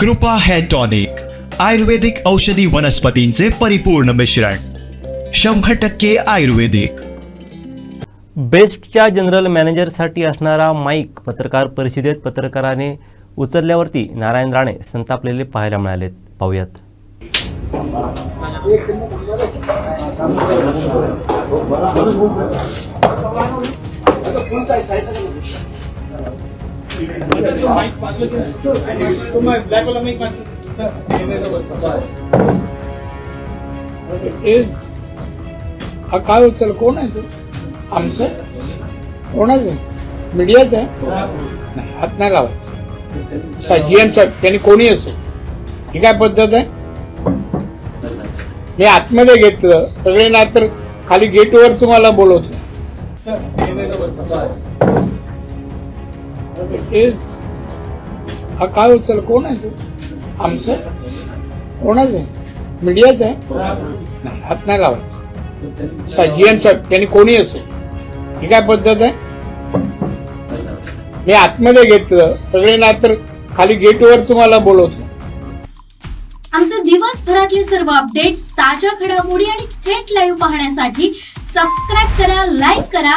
कृपा hair tonic आयुर्वेदिक औषधी वनस्पतींचे परिपूर्ण मिश्रण शंभर टक्के आयुर्वेदिक. बेस्टच्या जनरल मॅनेजरसाठी असणारा माईक पत्रकार परिषदेत पत्रकाराने उचलल्यावरती नारायण राणे संतापलेले पाहायला मिळालेत. पाहूयात. ए हा काय उचल? कोण आहे तू? आमचं? कोणाचं? आहे मीडियाचं आहे? नाही हात नाही लावायचं. जीएम साहेब त्यांनी कोणी असो? ही काय पद्धत आहे? मी आतमध्ये घेतलं. सगळे ना तर खाली गेटवर तुम्हाला बोलवत. ए हा काय उचल? कोण आहे तो? आमचं? कोणाचं आहे? मीडियाचं आहे? नाही हात नाही लावायचं. जीएम साहेब त्यांनी कोणी असो? ही काय पद्धत आहे? मी आतमध्ये घेतलं. सगळे ना तर खाली गेटवर तुम्हाला बोलवतो. आमचे दिवसभरातले सर्व अपडेट्स ताज्या घडामोडी आणि थेट लाईव्ह पाहण्यासाठी सबस्क्राईब करा लाईक करा